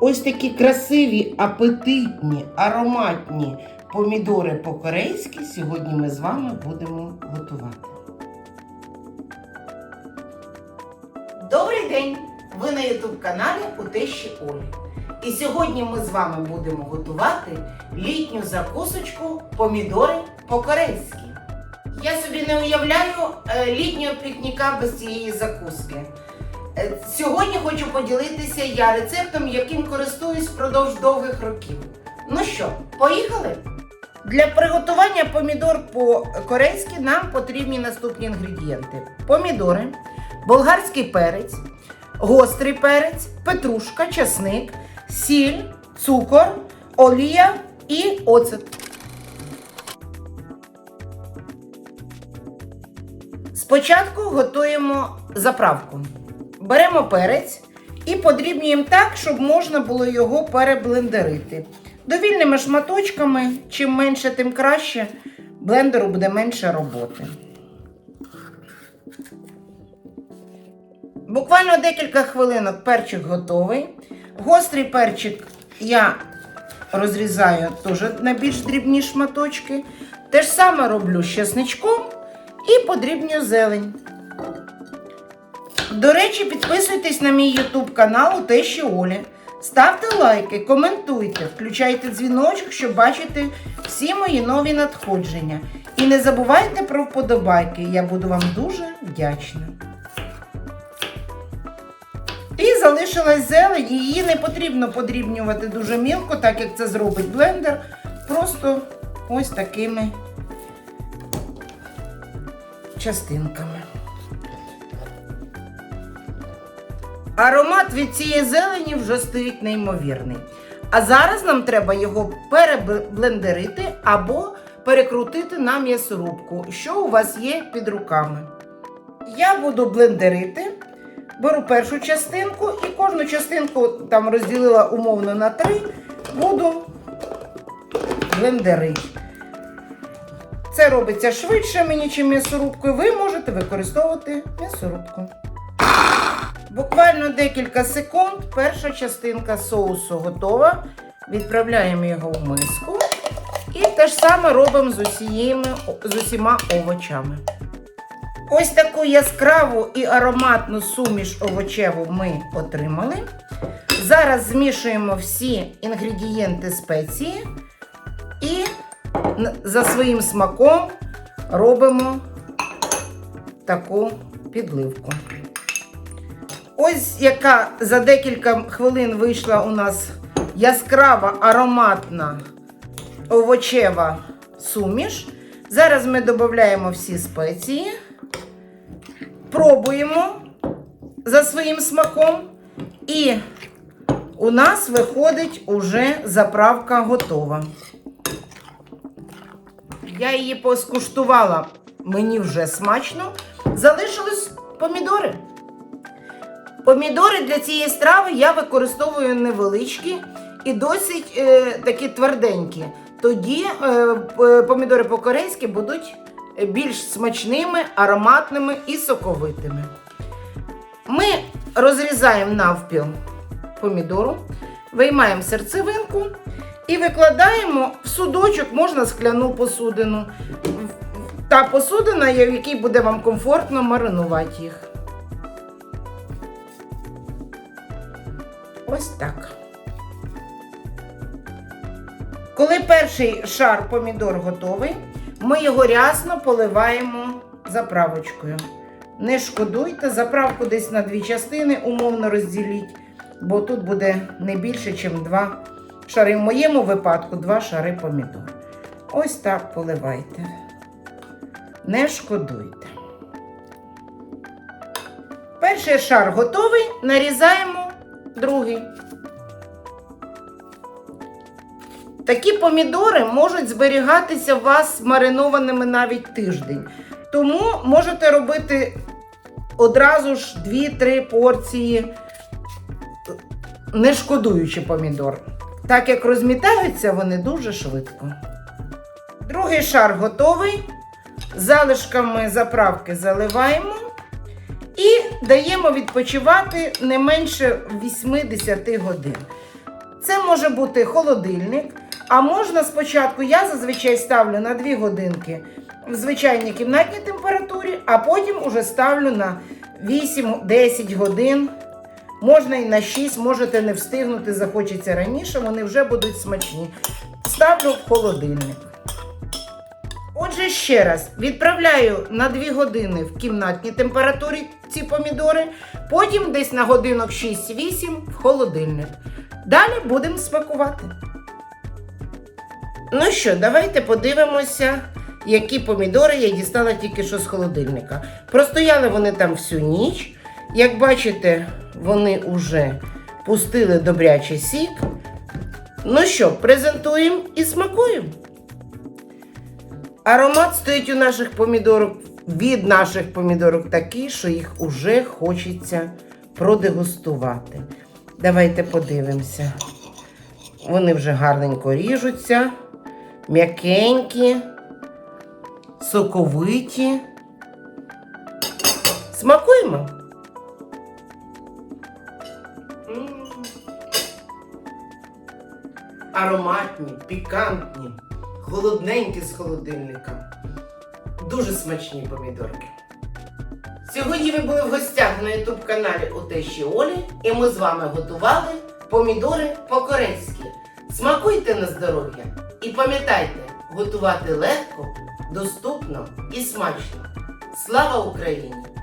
Ось такі красиві, апетитні, ароматні помідори по-корейськи сьогодні ми з вами будемо готувати. Добрий день! Ви на YouTube каналі у Тещі Олі. І сьогодні ми з вами будемо готувати літню закусочку помідори по-корейськи. Я собі не уявляю е, літнього пікніка без цієї закуски. Е, Сьогодні хочу поділитися я рецептом, яким користуюсь впродовж довгих років. Ну що, поїхали? Для приготування помідор по-корейськи нам потрібні наступні інгредієнти: помідори, болгарський перець, гострий перець, петрушка, часник, сіль, цукор, олія і оцет. Спочатку готуємо заправку. Беремо перець і подрібнюємо так, щоб можна було його переблендерити. Довільними шматочками, чим менше, тим краще. Блендеру буде менше роботи. Буквально декілька хвилинок перчик готовий. Гострий перчик я розрізаю теж на більш дрібні шматочки. Те ж саме роблю з чесничком і подрібню зелень. До речі, підписуйтесь на мій YouTube канал у Тещі Олі. Ставте лайки, коментуйте, включайте дзвіночок, щоб бачити всі мої нові надходження. І не забувайте про вподобайки, я буду вам дуже вдячна. І залишилась зелень, її не потрібно подрібнювати дуже мілко, так як це зробить блендер. Просто ось такими частинками. Аромат від цієї зелені вже стоїть неймовірний. А зараз нам треба його переблендерити або перекрутити на м'ясорубку, що у вас є під руками. Я буду блендерити, беру першу частинку і кожну частинку там розділила умовно на три, буду блендерити. Це робиться швидше мені, чим м'ясорубкою. Ви можете використовувати м'ясорубку. Буквально декілька секунд перша частинка соусу готова. Відправляємо його в миску. І те ж саме робимо з, усією, з усіма овочами. Ось таку яскраву і ароматну суміш овочеву ми отримали. Зараз змішуємо всі інгредієнти спеції і за своїм смаком робимо таку підливку. Ось яка за декілька хвилин вийшла у нас яскрава ароматна овочева суміш. Зараз ми додаємо всі спеції, пробуємо за своїм смаком, і у нас виходить уже заправка готова. Я її поскуштувала, мені вже смачно. Залишились помідори. Помідори для цієї страви я використовую невеличкі і досить е, такі тверденькі. Тоді е, помідори по-корейськи будуть більш смачними, ароматними і соковитими. Ми розрізаємо навпіл помідору, виймаємо серцевинку і викладаємо в судочок, можна скляну посудину. Та посудина, в якій буде вам комфортно маринувати їх. Ось так. Коли перший шар помідор готовий, ми його рясно поливаємо заправочкою. Не шкодуйте, заправку десь на дві частини умовно розділіть, бо тут буде не більше, ніж два шари. В моєму випадку два шари помідор. Ось так поливайте. Не шкодуйте. Перший шар готовий, нарізаємо другий. Такі помідори можуть зберігатися у вас маринованими навіть тиждень. Тому можете робити одразу ж 2-3 порції, не шкодуючи помідор. Так як розмітаються вони дуже швидко. Другий шар готовий. Залишками заправки заливаємо і даємо відпочивати не менше 8-10 годин. Це може бути холодильник, а можна спочатку, я зазвичай ставлю на 2 годинки в звичайній кімнатній температурі, а потім уже ставлю на 8-10 годин. Можна і на 6, можете не встигнути, захочеться раніше, вони вже будуть смачні. Ставлю в холодильник. Отже, ще раз відправляю на 2 години в кімнатній температурі ці помідори, потім десь на годинок 6-8 в холодильник. Далі будемо смакувати. Ну що, давайте подивимося, які помідори я дістала тільки що з холодильника. Простояли вони там всю ніч. Як бачите, вони вже пустили добрячий сік. Ну що, презентуємо і смакуємо. Аромат стоїть у наших помідорок від наших помідорок такий, що їх уже хочеться продегустувати. Давайте подивимося. Вони вже гарненько ріжуться, м'якенькі, соковиті. Смакуємо. Ароматні, пікантні, холодненькі з холодильника. Дуже смачні помідорки. Сьогодні ви були в гостях на ютуб каналі у Тещі Олі, і ми з вами готували помідори по-корейськи. Смакуйте на здоров'я і пам'ятайте, готувати легко, доступно і смачно. Слава Україні!